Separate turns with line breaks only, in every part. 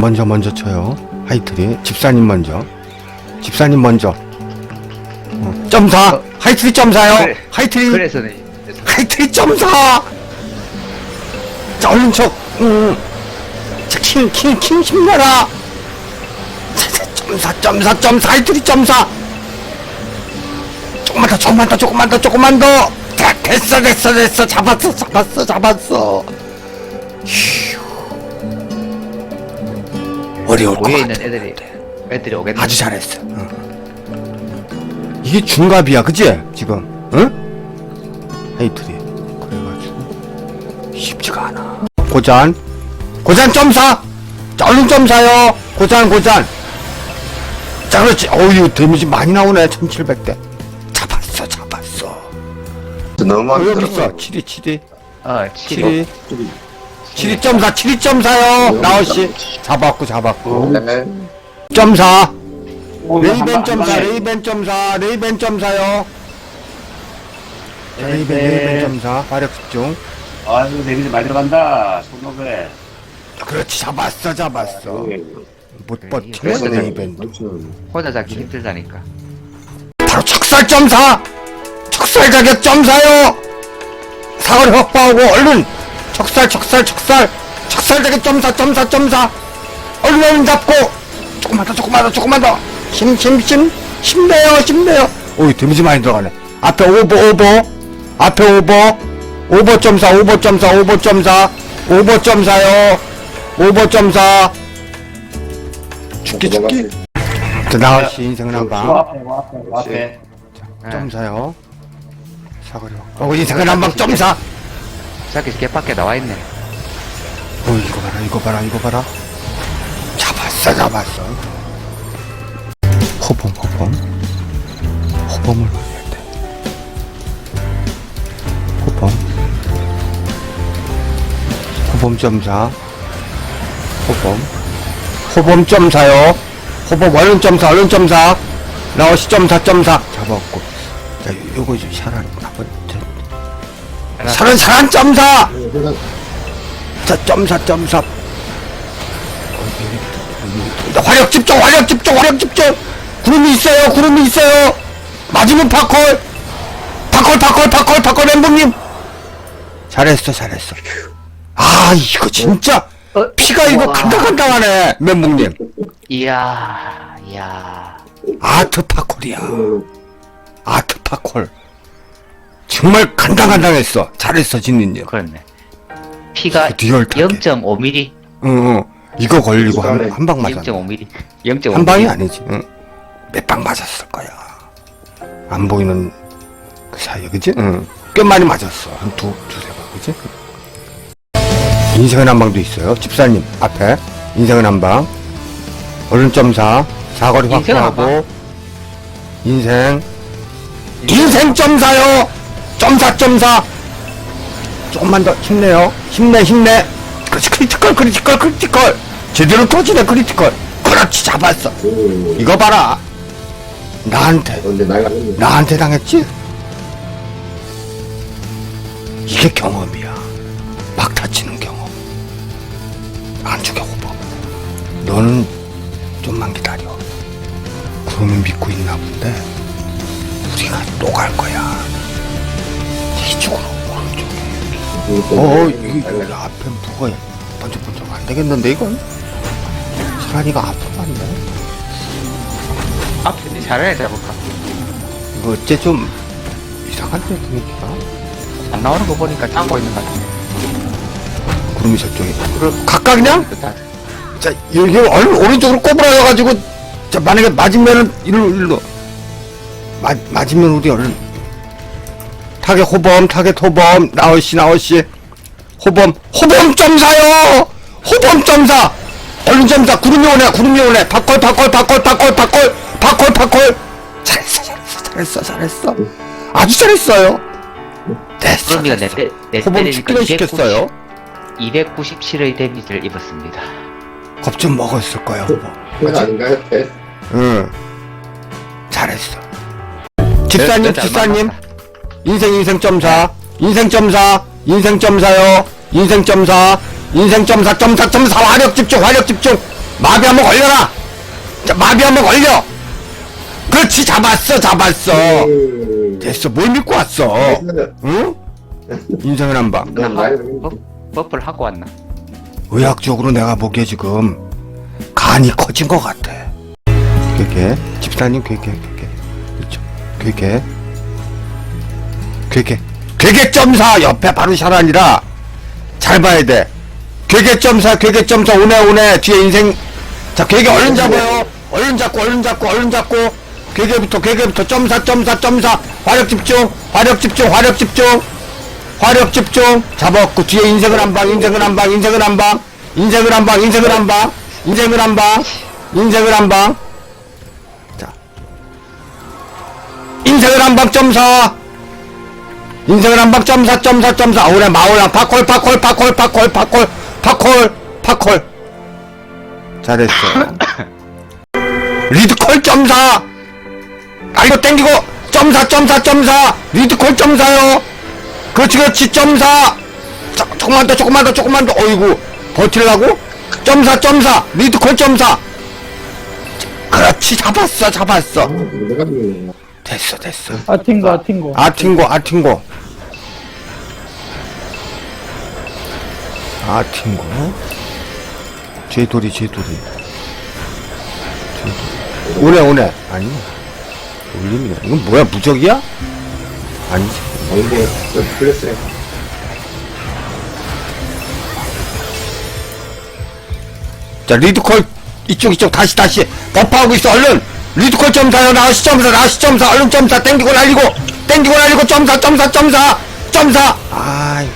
먼저 먼저 쳐요. 하이트리 집사님 먼저. 집사님 먼저. 어, 점사. 하이트리 점사요.
그래.
하이트리.
그래서는
하이트리 점사. 자 얼른 쳐. 음. 킹킹킹 힘내라. 점사 점사 점사 하이트리 점사. 조금만 더 조금만 더 조금만 더 조금만 더. 자, 됐어 됐어 됐어 잡았어 잡았어 잡았어. 휴. 어려울 것
있는
같아.
애들이 애들이 오겠네.
아주 잘했어. 응. 이게 중갑이야, 그치? 지금, 응? 헤이트리. 그래가지고, 쉽지가 않아. 고잔. 고잔 점 사! 자, 얼른 점 사요! 고잔, 고잔! 자, 그렇지. 어우, 데미지 많이 나오네, 1700대. 잡았어, 잡았어.
너무 마음에
거의
들어.
없어. 7위, 7위.
어,
7위. 72.4 72.4요. 나오씨. 잡았고 잡았고.
네.
4 레이벤 점사 레이벤 점사 레이벤 점사요. 레이벤 레이벤 점사. 화력 집중.
아유 데미지 많이 들어간다 손오배
그렇지 잡았어 잡았어. 못 버티네 레이벤도
혼자 잡기 힘들다니까.
바로 척살 점사! 척살 자격 점사요! 사거리 확보하고 얼른 척살, 척살, 척살! 척살 자격 점사, 점사, 점사! 얼른, 잡고! 조금만 더, 조금만 더, 조금만 더! 힘, 힘, 힘! 힘내요, 힘내요! 오이, 데미지 많이 들어가네. 앞에 오버, 오버! 앞에 오버! 오버 점사, 오버 점사, 오버 점사! 오버 점사요! 오버 점사! 죽기, 죽기! 자, 나와시 인생
저
난방.
앞에.
점사요. 사거리. 어, 인생은 한방 점사.
자기 개 밖에 나와 있네.
어, 이거 봐라, 이거 봐라, 이거 봐라. 잡았어, 잡았어. 호범, 호범. 호범을 올려야 돼. 호범. 호범 점사. 호범. 호범 점사요. 호범 얼른 점사, 얼른 점사. 나오시 점사, 점사. 잡았고. 자, 요- 요거 좀 샤란 한번. 샤란, 샤란 점사! 자, 점사, 점사. 나 화력 집중, 화력 집중, 화력 집중. 구름이 있어요, 구름이 있어요. 맞으면 파콜. 파콜, 파콜, 파콜, 파콜, 멘붕님. 잘했어, 잘했어. 아, 이거 진짜.
어?
피가 이거
우와.
간당간당하네, 멘붕님.
이야, 이야.
아트 파콜이야. 아트 파콜. 정말 간당간당했어. 잘했어, 진리님.
그렇네. 피가
리얼하게.
0.5mm,
응, 응. 이거 걸리고 한, 한 방 맞았네.
0.5mm, 0.5mm.
한 방이 아니지. 응. 몇 방 맞았을 거야. 안 보이는 그 사이에, 그지? 응. 꽤 많이 맞았어. 한 두, 두세 방, 그지? 인생은 한 방도 있어요. 집사님 앞에. 인생은 한 방. 얼른 점사. 사거리 확보하고. 인생. 인생 점사요! 점사, 점사! 조금만 더 힘내요. 힘내, 힘내. 그렇지, 크리티컬, 크리티컬, 크리티컬. 제대로 터지네, 크리티컬. 그렇지, 잡았어. 이거 봐라. 나한테,
근데 나이가
나한테 당했지? 이게 경험이야. 막 다치는 경험. 안 죽여, 호버. 너는 어, 이거, 이거 앞에 누가 번쩍번쩍 안 되겠는데, 이건? 앞으로 갔네.
앞에 잘해 잡을까?
이거 어째 좀 이상한데, 분위기가?
안 나오는 거 보니까 짱고 있는 것 같아.
구름이 저쪽에. 그럼 각각이냐?
좋다.
자, 여기 오른쪽으로 꼬부라져가지고, 자, 만약에 맞으면은, 일로, 일로. 맞, 맞으면 우리 얼른. 타겟 호범, 타겟 호범, 나오시, 나오시. 호범, 호범 점사요! 호범 점사! 얼른 점사, 구름이 오네, 구름이 오네. 바콜, 바콜, 바콜, 바콜, 바콜, 바콜, 바콜. 잘했어, 잘했어, 잘했어, 잘했어. 아주 잘했어요. 됐어.
그럼이가 내. 때, 내
호범
때리니까
죽기로 시켰어요.
297의 데미지를 입었습니다.
겁 좀 먹었을 거야, 호범.
그 아닌가요? 네.
응. 잘했어. 집사님,
네, 네,
집사님.
잘
인생, 인생 점사. 인생 점사. 인생 점사요. 인생 점사. 인생 점사, 점사, 점사. 화력 집중, 화력 집중. 마비 한번 걸려라 자 마비 한번 걸려 그렇지 잡았어 잡았어
음.
됐어 뭘 믿고 왔어 응? 인생을 한방
너무 많이
버, 버프를 하고 왔나?
의학적으로 내가 보기에 지금 간이 커진 것 같아 괴괴 집사님 괴괴 괴괴 그렇죠 괴괴 괴괴 괴괴 점사 옆에 바로 샤란이라 잘 봐야 돼. 괴괴 점사 괴괴 점사 오네 오네 뒤에 인생. 자 괴괴 얼른 잡아요. 얼른 잡고 얼른 잡고 얼른 잡고. 괴괴부터 괴괴부터 점사 점사 점사. 화력 집중 화력 집중 화력 집중. 화력 집중. 잡았고 뒤에 인생을 한방 인생을 한방 인생을 한방. 인생을 한방 인생을 한방. 인생을 한방. 인생을 한방. 자. 인생을 한방 점사 인생을 한방 점사 점 사 점사. 오래 마올랑 파콜 파콜 파콜 파콜 파콜 파콜 파콜. 잘했어. 리드콜 점사. 아이고 땡기고. 점사 점사 점사. 리드콜 점사요. 그렇지 그렇지. 점사. 자, 조금만 더 조금만 더 조금만 더. 어이구. 버틸라고? 점사 점사. 리드콜 점사. 그렇지 잡았어 잡았어.
내가 보는
됐어 됐어.
아팅거
아팅고 아팅고 아팅고 쥐돌이 쥐돌이 쥐돌이. 오네 오네. 아니 올림이야. 이건 뭐야 무적이야? 아니지
번개 플러스에
자 리드콜. 이쪽 이쪽. 다시 다시. 버프하고 있어 얼른 리드콜 점사요 나시 점사 나시 점사 얼른 점사 땡기고 날리고 땡기고 날리고 점사 점사 점사 점사. 아이.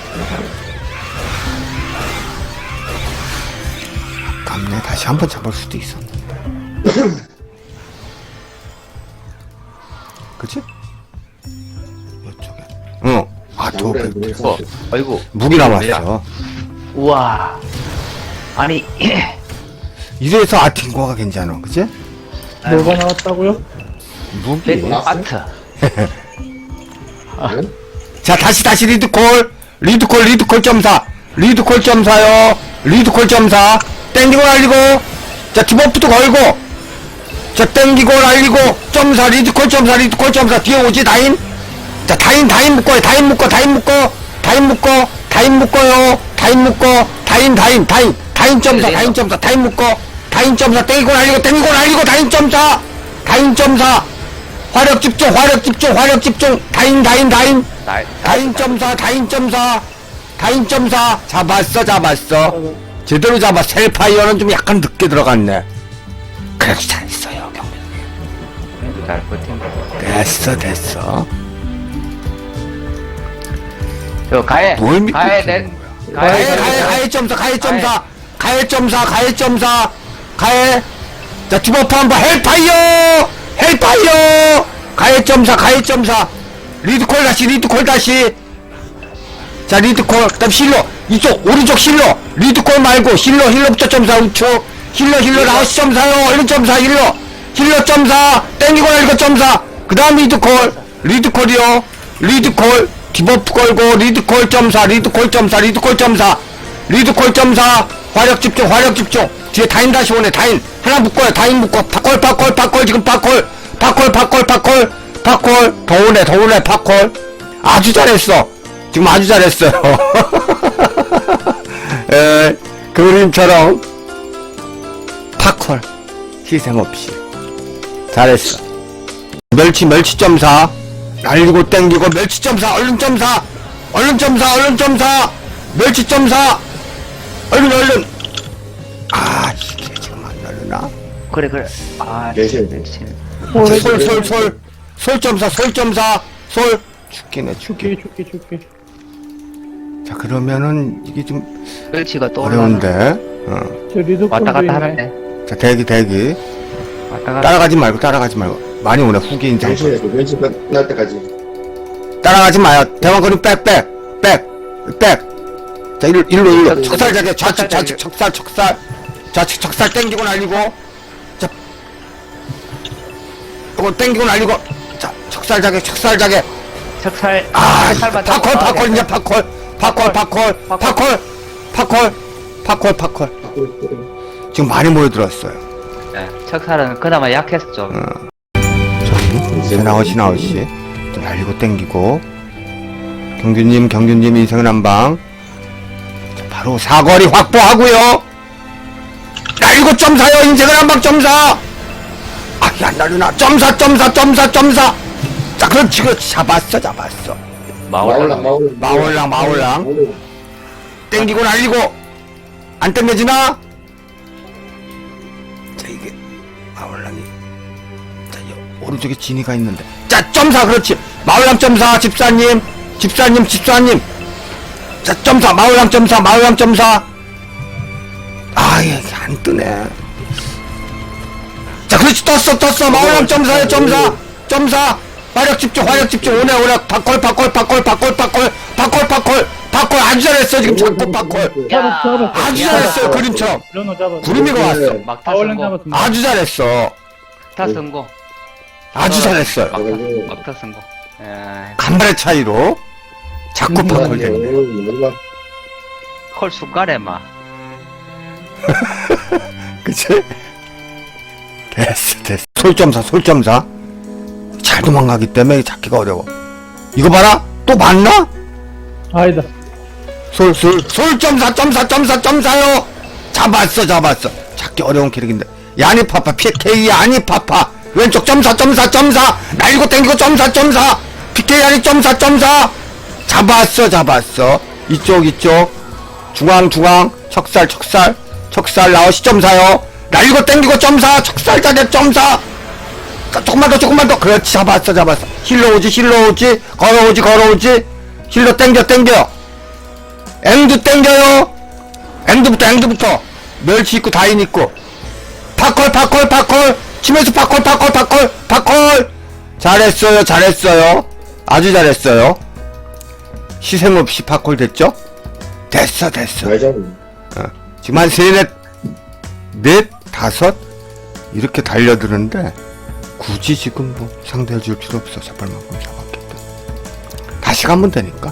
아깝네 다시 한 번 잡을 수도 있었는데. 그치? 이쪽에. 응아저
어, 아이고.
무기 남았어.
우와. 아니,
이래서 아팅거가 괜찮아 그치?
뭐가 나왔다고요?
무기?
백 아트.
자 다시 다시 리드콜. 리드콜 리드콜 점사. 리드콜 점사요. 리드콜 점사. 땡기고 날리고. 자 디버프도 걸고. 자 땡기고 날리고. 점사 리드콜 점사 리드콜 점사. 뒤에 오지 다인? 자 다인 다인 묶어요. 다인 묶어 다인 묶어. 다인 묶어 다인 묶어요. 다인 묶어 다인 다인 다인. 다인 점사 다인 점사 다인 묶어 다인 점사 땡기고 날리고 땡기고 날리고 다인 점사. 다인 점사. 화력 집중 화력 집중 화력 집중. 다인 다인 다인.
나,
다인 점사 다인 점사. 다인 점사. 잡았어 잡았어. 제대로 잡아. 셀파이어는 좀 약간 늦게 들어갔네. 그래도 잘했어요 경민
잘 버틴 거.
됐어 됐어.
저, 가해.
뭘 믿고
가해, 낸.
가해
가해,
가해 가해 점사 가해 점사. 가해 점사 가해 점사 가해. 자 디버프 한번 헬파이어! 헬파이어! 가해 점사 가해 점사. 리드콜 다시 리드콜 다시. 자 리드콜. 그 다음 실로. 이쪽 오른쪽 실로. 리드콜 말고 실로 힐로부터 점사 우측. 힐로 힐로 나오시 점사요. 얼른 점사 힐로. 힐로 점사. 땡기고 날리고 점사. 그 다음 리드콜. 리드콜이요. 리드콜. 디버프 걸고 리드콜 점사 리드콜 점사 리드콜 점사. 리드콜 점사 화력 집중 화력 집중. 뒤에 다인 다시 오네 다인. 하나 묶어요 다인 묶어. 파콜 파콜 파콜 지금 파콜. 파콜 파콜 파콜. 파콜. 더 오네 더 오네 파콜. 아주 잘했어. 지금 아주 잘했어요. 에, 그림처럼 파콜. 희생 없이. 잘했어. 멸치 멸치 점사. 날리고 땡기고 멸치 점사 얼른 점사. 얼른 점사 얼른 점사. 멸치 점사 얼른 얼른. 아 이게 지금 안 날르나?
그래, 그래. 아,
내실.
내실.
솔솔솔. 솔점사 솔점사. 솔. 죽기네 죽기.
죽기 죽기 죽기.
자 그러면은 이게 좀
멸치가 또
어려운데. 어.
저
왔다 갔다 하는데.
자 대기 대기.
왔다 갔다.
따라가지 말고 따라가지 말고. 많이 오네 후기인
장소에 그 멸치 끝날 때까지.
따라가지 마요. 대왕거리 백백백백 자 일로 일로 일로. 척살 자게 좌측 좌측 척살 척살. 좌측 척살 땡기고 날리고. 자 이거 땡기고 날리고. 자 척살 자게 척살 자게.
척살.
아
척살 맞아.
파콜
아, 네.
이제 파콜. 파콜 파콜. 파콜 파콜. 파콜 파콜 지금 많이 모여들었어요.
예, 척살은 그나마 약했죠.
저기 세나워시 나워시. 좀 날리고 땡기고. 경규님 경규님 인생은 한방. 자, 바로 사거리 확보하고요. 날리고 점사요 인생은 한방 점사. 아야 날리나 점사 점사 점사 점사. 자 그렇지 그렇지 잡았어 잡았어.
마올랑 마올랑
마올랑, 마올랑. 땡기고 날리고. 안 땡겨지나? 자 이게 마올랑이. 자이 오른쪽에 진이가 있는데. 자 점사 그렇지. 마올랑 점사 집사님. 집사님 집사님 점사, 마을왕 점사, 마을왕 점사. 아예 안 뜨네. 자, 그렇지, 떴어, 떴어. 마을왕 점사야, 점사. 점사. 화력 집중, 화력 집중. 오네, 오네. 바콜, 바콜, 바콜, 바콜, 바콜, 바콜, 바콜. 바콜, 아주 잘했어, 지금 자꾸 바콜. 아주 잘했어, 그림처럼. 구름이가 네. 왔어. 아주 잘했어.
막타 선고
아주 잘했어.
막타 막타 선고 예.
간발의 차이로. 자꾸
음,
바콜 됐네
마지막
콜 숟갈에 막.
그치? 됐어 됐어 솔점사 솔점사 잘 도망가기 때문에 잡기가 어려워 이거 봐라 또 맞나?
아니다.
솔, 솔, 솔점사, 점사, 점사, 점사요! 잡았어, 잡았어. 찾기 어려운 캐릭인데. 야니파파, PK 야니파파. 왼쪽 점사, 점사, 점사. 날리고 땡기고 점사, 점사. PK 야니 점사, 점사. 잡았어, 잡았어. 이쪽, 이쪽. 중앙, 중앙. 척살, 척살. 척살, 나오시 점사요. 날리고 땡기고 점사. 척살 자격 점사. 자, 조금만 더, 조금만 더. 그렇지, 잡았어, 잡았어. 힐러 오지, 힐러 오지. 걸어오지, 걸어오지. 힐러 땡겨, 땡겨. 앵두 땡겨요 앵두부터 앵두부터 멸치 있고 다인 있고 파콜 파콜 파콜 치면서 파콜 파콜 파콜 파콜 잘했어요 잘했어요 아주 잘했어요 희생 없이 파콜 됐죠? 됐어 됐어.
잘 잡은
지금 한 세넷 넷 다섯? 이렇게 달려드는데 굳이 지금 뭐 상대해 줄 필요 없어. 잡을 만큼 잡았겠다. 다시 가면 되니까.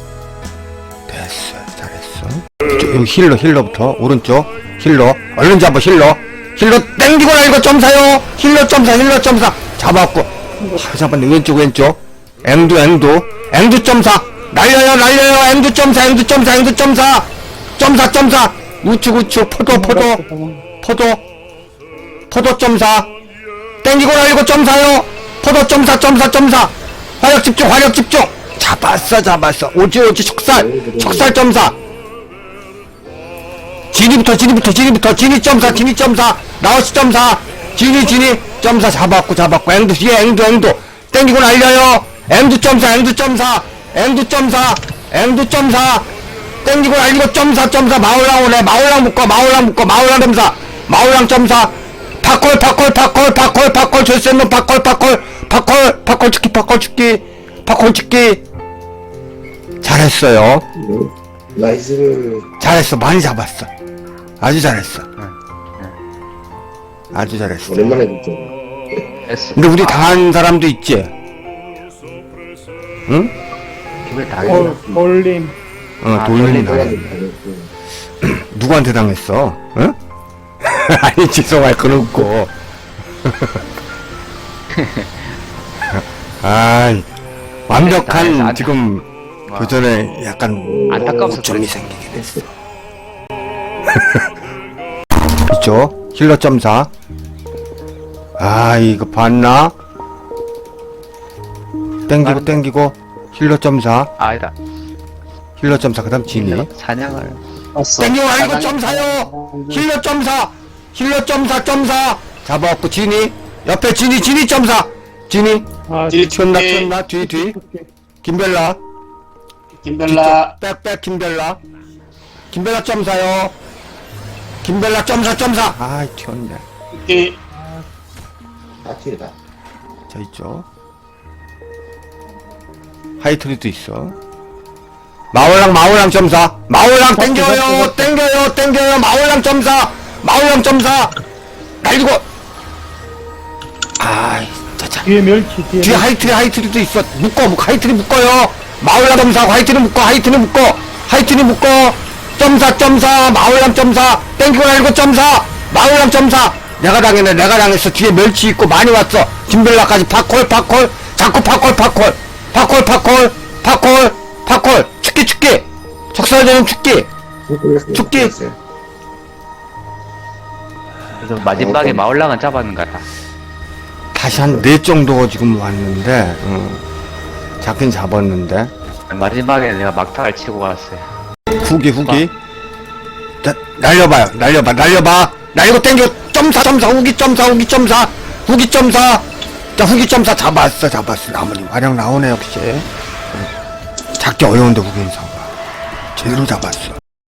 됐어 잘했어. 여기 힐러 힐러부터. 오른쪽 힐러. 얼른 잡아 힐러. 힐러 땡기고 날고 점사요. 힐러 점사 힐러 점사. 잡았고. 아, 잡았네. 왼쪽 왼쪽. 앵두 앵두. 앵두 점사 날려요 날려요. 앵두 점사 앵두 점사 앵두 점사. 점사 점사. 우측 우측. 포도 포도. 포도. 포도 점사. 땡기고 날리고 점사요. 포도 점사 점사 점사. 화력 집중 화력 집중. 잡았어 잡았어. 오지 오지. 척살. 척살 점사. 진이부터 진이부터 진이부터. 진이 점사 진이 점사. 나우시 점사. 진이 진이. 점사 잡았고 잡았고. 앵두 뒤에 앵두 앵두. 땡기고 날려요. 앵두 점사 앵두 점사 앵두 점사 앵두 점사 땡기고 날리고 점사 점사 마울랑 오네. 마울랑 묶어 마울랑 묶어 마울랑 점사. 마울랑 점사. 파콜 파콜 파콜 파콜 파콜 줄수 있는 파콜 파콜 파콜 파콜 찍기 파콜 찍기 파콜 찍기. 잘했어요.
나이스
잘했어. 많이 잡았어. 아주 잘했어. 아주 잘했어.
오랜만에 듣죠.
근데 우리 당한 사람도 있지? 응?
이걸 다
어, 올림.
어
아,
돌림
돌림,
당했네 누구한테 당했어? 응? 아니 죄송할 건 없고 아이 완벽한
당했어.
지금 교전에 약간
안타까워서
오점이
그랬어.
생기긴 했어 있죠 힐러 점사 아 이거 봤나? 땡기고 땡기고 힐러 점사.
아니다.
힐러 점사 그 다음 진이.
사냥을.
땡겨 알고 점사요! 힐러 점사! 힐러 점사 점사! 잡아갖고 진이. 옆에 진이 진이 점사! 진이.
아,
튀었나 튀었나? 뒤뒤. 김벨라.
김벨라.
백백 김벨라. 김벨라 점사요. 김벨라 점사 점사! 아이 튀었네.
이
아티다.
자 있죠 하이트리도 있어. 마올랑 마올랑 점사. 마올랑 땡겨요 땡겨요 땡겨요. 마올랑 점사 마올랑 점사. 날리고. 아이 자자
뒤에 멸치, 뒤에.
뒤에 하이트리 하이트리도 있어. 묶어 묶어. 하이트리 묶어요. 마올랑 점사 하이트리 묶어 하이트리 묶어. 하이트리 묶어. 점사 점사. 마올랑 점사. 땡기고 날리고 점사. 마울랑 점사. 내가 당했네 내가 당했어. 뒤에 멸치 있고 많이 왔어. 김벨라까지 파콜 파콜. 자꾸 파콜 파콜 파콜 파콜 파콜 파콜. 축기 축기. 적살되는 축기. 죽기.
죽었어요.
그래서 마지막에 마올랑은 잡았는 것 같아.
다시 한 네 정도가 지금 왔는데 응. 잡긴 잡았는데.
마지막에 내가 막타를 치고 갔어요.
후기 후기. 자, 날려봐요. 날려봐 날려봐. 날리고 땡겨. 점사 점사. 후기 점사 후기 점사. 후기 점사 자 후기 점사 잡았어 잡았어. 나머지 화력 나오네 역시. 응. 잡기 어려운데 후기 점사가 제대로 잡았어